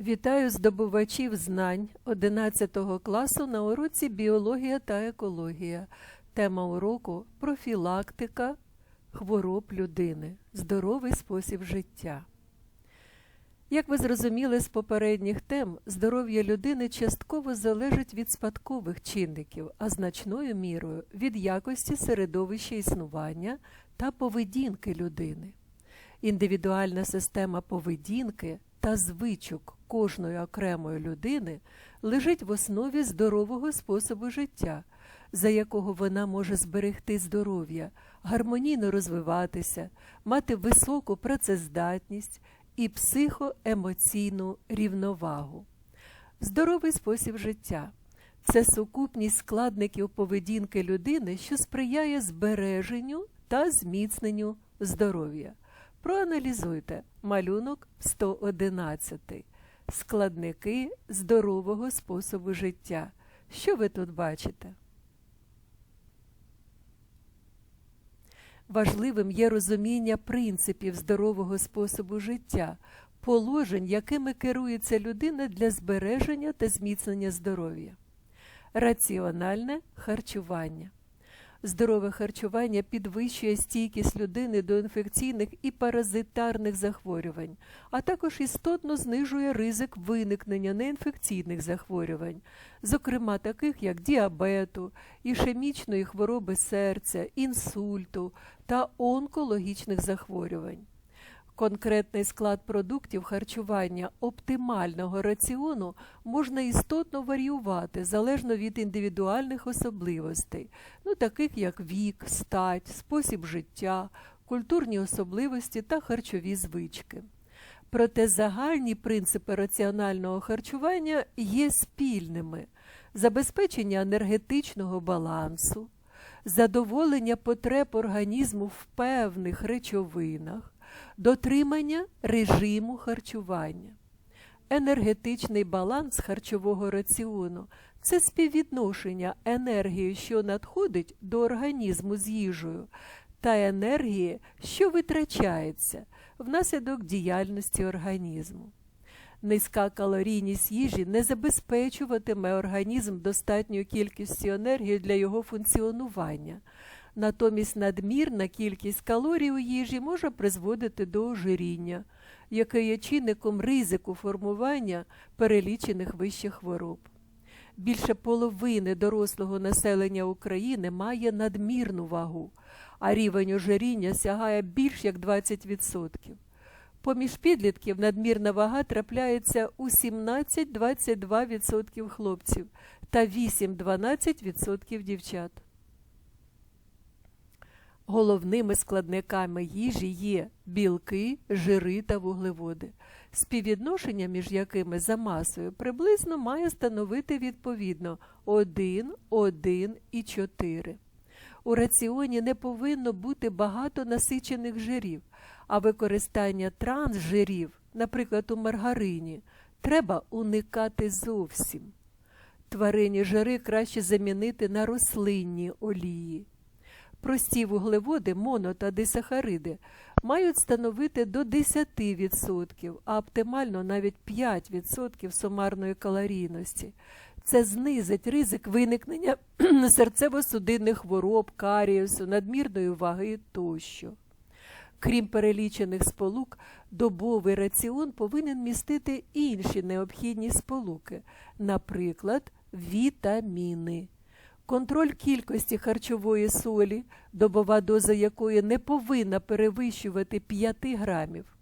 Вітаю здобувачів знань 11 класу на уроці Біологія та екологія. Тема уроку профілактика хвороб людини. Здоровий спосіб життя. Як ви зрозуміли з попередніх тем, здоров'я людини частково залежить від спадкових чинників, а значною мірою від якості середовища існування та поведінки людини. Індивідуальна система поведінки та звичок кожної окремої людини лежить в основі здорового способу життя, за якого вона може зберегти здоров'я, гармонійно розвиватися, мати високу працездатність і психоемоційну рівновагу. Здоровий спосіб життя це сукупність складників поведінки людини, що сприяє збереженню та зміцненню здоров'я. Проаналізуйте малюнок 111. Складники здорового способу життя. Що ви тут бачите? Важливим є розуміння принципів здорового способу життя, положень, якими керується людина для збереження та зміцнення здоров'я. Раціональне харчування. Здорове харчування підвищує стійкість людини до інфекційних і паразитарних захворювань, а також істотно знижує ризик виникнення неінфекційних захворювань, зокрема таких як діабету, ішемічної хвороби серця, інсульту та онкологічних захворювань. Конкретний склад продуктів харчування оптимального раціону можна істотно варіювати залежно від індивідуальних особливостей, ну таких як вік, стать, спосіб життя, культурні особливості та харчові звички. Проте загальні принципи раціонального харчування є спільними: забезпечення енергетичного балансу, задоволення потреб організму в певних речовинах дотримання режиму харчування. Енергетичний баланс харчового раціону це співвідношення енергії, що надходить до організму з їжею, та енергії, що витрачається внаслідок діяльності організму. Низька калорійність їжі не забезпечуватиме організм достатньою кількістю енергії для його функціонування. Натомість надмірна кількість калорій у їжі може призводити до ожиріння, яке є чинником ризику формування перелічених вище хвороб. Більше половини дорослого населення України має надмірну вагу, а рівень ожиріння сягає більш як 20%. Поміж підлітків надмірна вага трапляється у 17-22% хлопців та 8-12% дівчат. Головними складниками їжі є білки, жири та вуглеводи, співвідношення між якими за масою приблизно має становити відповідно 1, 1 і 4. У раціоні не повинно бути багато насичених жирів, а використання трансжирів, наприклад, у маргарині, треба уникати зовсім. Тваринні жири краще замінити на рослинні олії. Прості вуглеводи, моно та дисахариди мають становити до 10%, а оптимально навіть 5% сумарної калорійності. Це знизить ризик виникнення серцево-судинних хвороб, каріусу, надмірної ваги тощо. Крім перелічених сполук, добовий раціон повинен містити інші необхідні сполуки, наприклад, вітаміни. Контроль кількості харчової солі, добова доза якої не повинна перевищувати 5 грамів,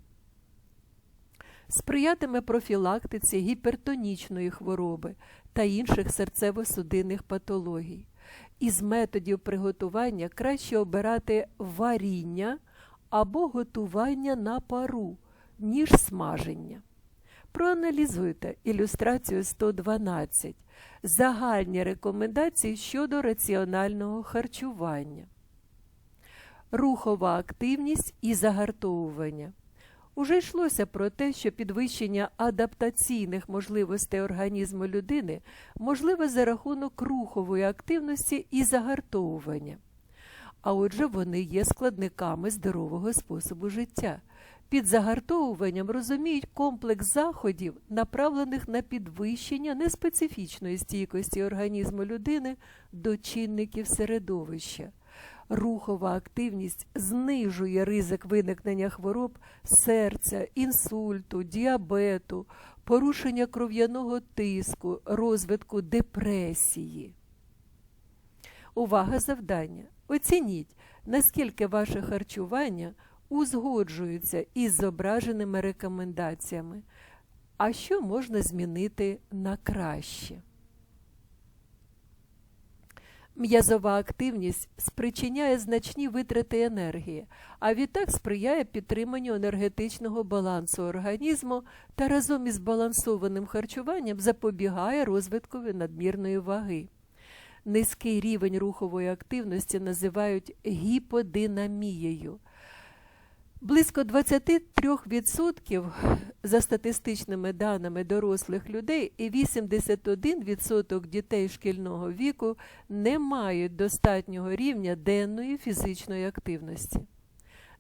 сприятиме профілактиці гіпертонічної хвороби та інших серцево-судинних патологій. Із методів приготування краще обирати варіння або готування на пару, ніж смаження. Проаналізуйте ілюстрацію 112. Загальні рекомендації щодо раціонального харчування. Рухова активність і загартовування. Уже йшлося про те, що підвищення адаптаційних можливостей організму людини можливе за рахунок рухової активності і загартовування. А отже, вони є складниками здорового способу життя. Під загартовуванням розуміють комплекс заходів, направлених на підвищення неспецифічної стійкості організму людини до чинників середовища. Рухова активність знижує ризик виникнення хвороб серця, інсульту, діабету, порушення кров'яного тиску, розвитку депресії. Увага завдання. Оцініть, наскільки ваше харчування узгоджується із зображеними рекомендаціями, а що можна змінити на краще. М'язова активність спричиняє значні витрати енергії, а відтак сприяє підтриманню енергетичного балансу організму та разом із збалансованим харчуванням запобігає розвиткові надмірної ваги. Низький рівень рухової активності називають гіподинамією. Близько 23% за статистичними даними дорослих людей і 81% дітей шкільного віку не мають достатнього рівня денної фізичної активності.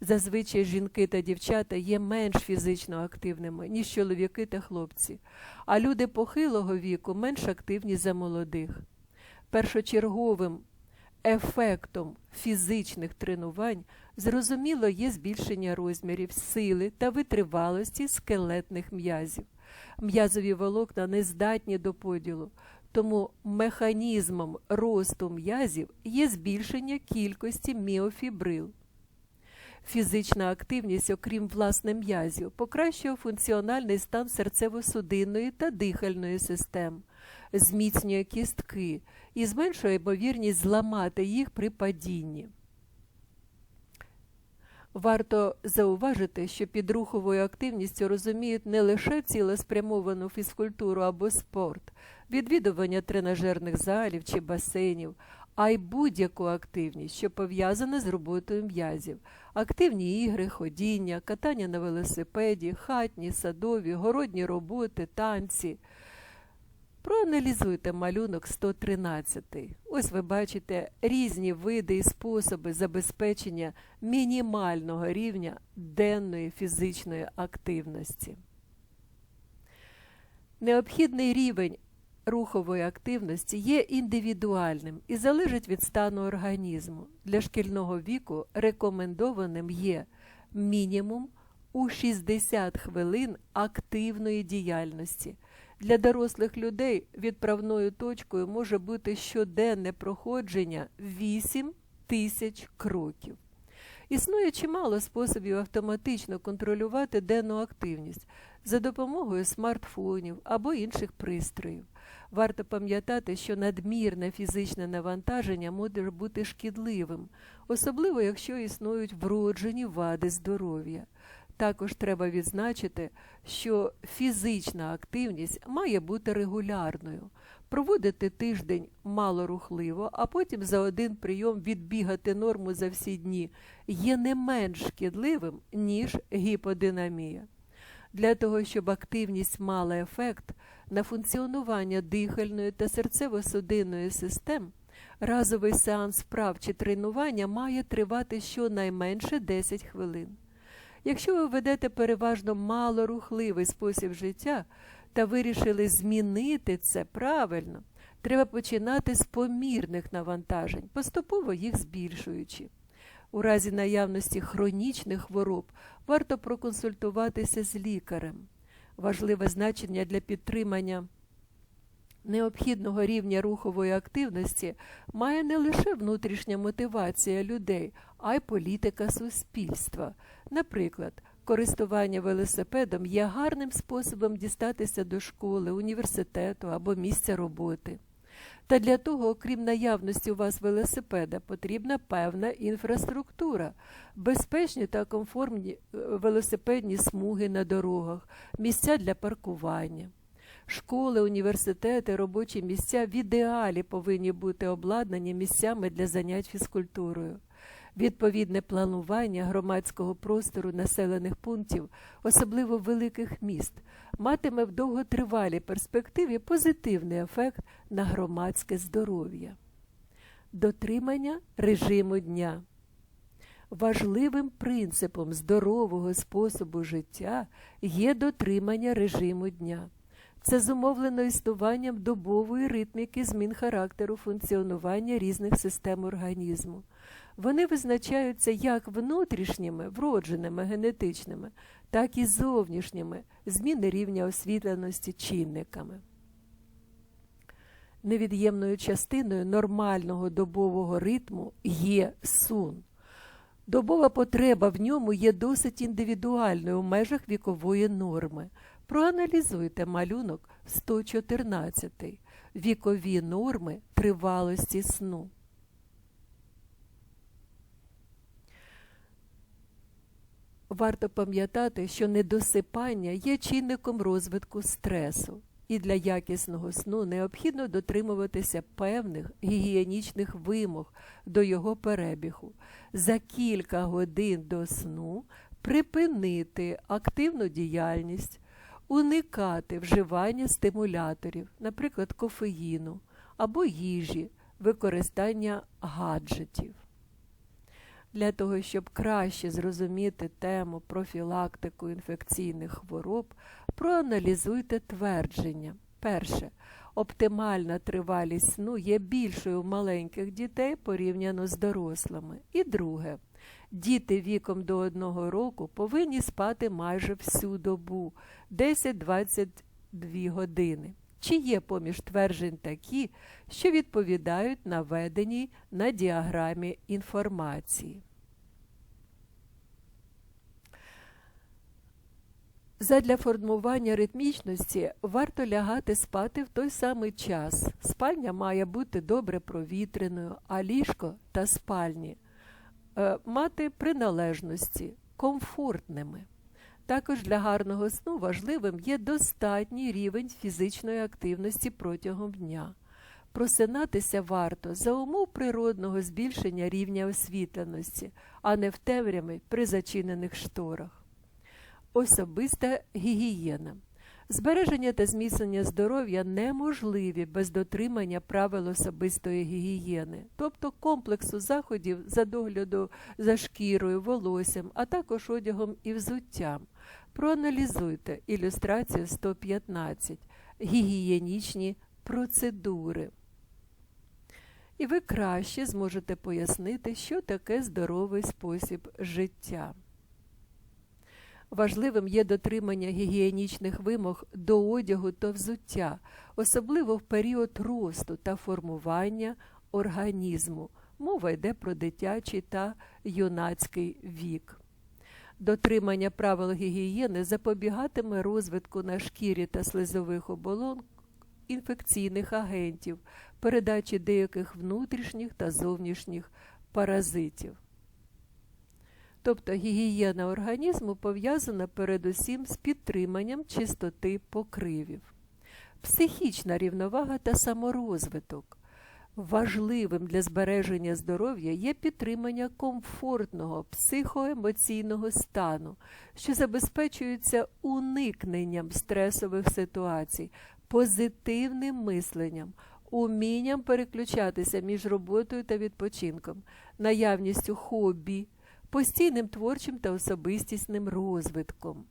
Зазвичай жінки та дівчата є менш фізично активними, ніж чоловіки та хлопці, а люди похилого віку менш активні за молодих. Першочерговим ефектом фізичних тренувань зрозуміло є збільшення розмірів сили та витривалості скелетних м'язів. М'язові волокна не здатні до поділу, тому механізмом росту м'язів є збільшення кількості міофібрил. Фізична активність, окрім власне м'язів, покращує функціональний стан серцево-судинної та дихальної систем, зміцнює кістки і зменшує ймовірність зламати їх при падінні. Варто зауважити, що під руховою активністю розуміють не лише цілеспрямовану фізкультуру або спорт, відвідування тренажерних залів чи басейнів, а й будь-яку активність, що пов'язана з роботою м'язів, активні ігри, ходіння, катання на велосипеді, хатні, садові, городні роботи, танці. Проаналізуйте малюнок 113. Ось ви бачите різні види і способи забезпечення мінімального рівня денної фізичної активності. Необхідний рівень рухової активності є індивідуальним і залежить від стану організму. Для шкільного віку рекомендованим є мінімум у 60 хвилин активної діяльності. Для дорослих людей відправною точкою може бути щоденне проходження 8 тисяч кроків. Існує чимало способів автоматично контролювати денну активність за допомогою смартфонів або інших пристроїв. Варто пам'ятати, що надмірне фізичне навантаження може бути шкідливим, особливо якщо існують вроджені вади здоров'я. Також треба відзначити, що фізична активність має бути регулярною, проводити тиждень малорухливо, а потім за один прийом відбігати норму за всі дні є не менш шкідливим, ніж гіподинамія. Для того, щоб активність мала ефект на функціонування дихальної та серцево-судинної систем, разовий сеанс вправ чи тренування має тривати щонайменше 10 хвилин. Якщо ви ведете переважно малорухливий спосіб життя та вирішили змінити це правильно, треба починати з помірних навантажень, поступово їх збільшуючи. У разі наявності хронічних хвороб варто проконсультуватися з лікарем. Важливе значення для підтримання необхідного рівня рухової активності має не лише внутрішня мотивація людей, а й політика суспільства. Наприклад, користування велосипедом є гарним способом дістатися до школи, університету або місця роботи. Та для того, окрім наявності у вас велосипеда, потрібна певна інфраструктура, безпечні та комфортні е, велосипедні смуги на дорогах, місця для паркування. Школи, університети, робочі місця в ідеалі повинні бути обладнані місцями для занять фізкультурою. Відповідне планування громадського простору населених пунктів, особливо великих міст, матиме в довготривалій перспективі позитивний ефект на громадське здоров'я. Дотримання режиму дня. Важливим принципом здорового способу життя є дотримання режиму дня. Це зумовлено існуванням добової ритміки змін характеру функціонування різних систем організму. Вони визначаються як внутрішніми, вродженими генетичними, так і зовнішніми зміни рівня освітленості чинниками. Невід'ємною частиною нормального добового ритму є сун. Добова потреба в ньому є досить індивідуальною у межах вікової норми. Проаналізуйте малюнок 114 вікові норми тривалості сну. Варто пам'ятати, що недосипання є чинником розвитку стресу, і для якісного сну необхідно дотримуватися певних гігієнічних вимог до його перебігу. За кілька годин до сну припинити активну діяльність, уникати вживання стимуляторів, наприклад, кофеїну або їжі, використання гаджетів. Для того, щоб краще зрозуміти тему профілактику інфекційних хвороб, проаналізуйте твердження. Перше. Оптимальна тривалість сну є більшою у маленьких дітей порівняно з дорослими. І друге. Діти віком до одного року повинні спати майже всю добу 10-22 години. Чи є поміж тверджень такі, що відповідають наведеній на діаграмі інформації? Задля формування ритмічності варто лягати спати в той самий час. Спальня має бути добре провітреною, а ліжко та спальні мати приналежності комфортними. Також для гарного сну важливим є достатній рівень фізичної активності протягом дня. Просинатися варто за умов природного збільшення рівня освітленості, а не в темряві при зачинених шторах. Особиста гігієна. Збереження та зміцнення здоров'я неможливі без дотримання правил особистої гігієни, тобто комплексу заходів за догляду за шкірою, волоссям, а також одягом і взуттям. Проаналізуйте ілюстрацію 115 гігієнічні процедури. І ви краще зможете пояснити, що таке здоровий спосіб життя. Важливим є дотримання гігієнічних вимог до одягу та взуття, особливо в період росту та формування організму. Мова йде про дитячий та юнацький вік. Дотримання правил гігієни запобігатиме розвитку на шкірі та слизових оболонок інфекційних агентів, передачі деяких внутрішніх та зовнішніх паразитів. Тобто гігієна організму пов'язана передусім з підтриманням чистоти покривів, психічна рівновага та саморозвиток. Важливим для збереження здоров'я є підтримання комфортного психоемоційного стану, що забезпечується уникненням стресових ситуацій, позитивним мисленням, умінням переключатися між роботою та відпочинком, наявністю хобі постійним творчим та особистісним розвитком.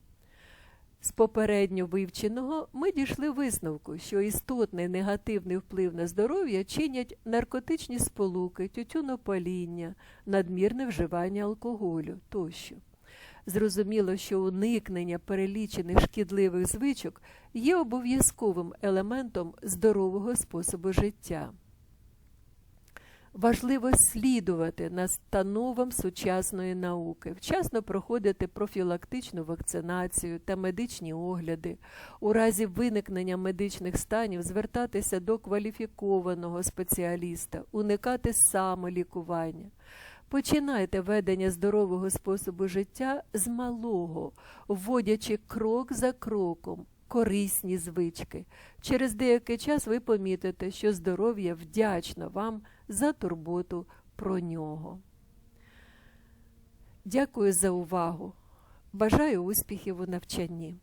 З попередньо вивченого ми дійшли висновку, що істотний негативний вплив на здоров'я чинять наркотичні сполуки, тютюнопаління, надмірне вживання алкоголю тощо. Зрозуміло, що уникнення перелічених шкідливих звичок є обов'язковим елементом здорового способу життя. Важливо слідувати настановам сучасної науки, вчасно проходити профілактичну вакцинацію та медичні огляди, у разі виникнення медичних станів звертатися до кваліфікованого спеціаліста, уникати самолікування. Починайте ведення здорового способу життя з малого, вводячи крок за кроком корисні звички. Через деякий час ви помітите, що здоров'я вдячно вам за турботу про нього. Дякую за увагу. Бажаю успіхів у навчанні.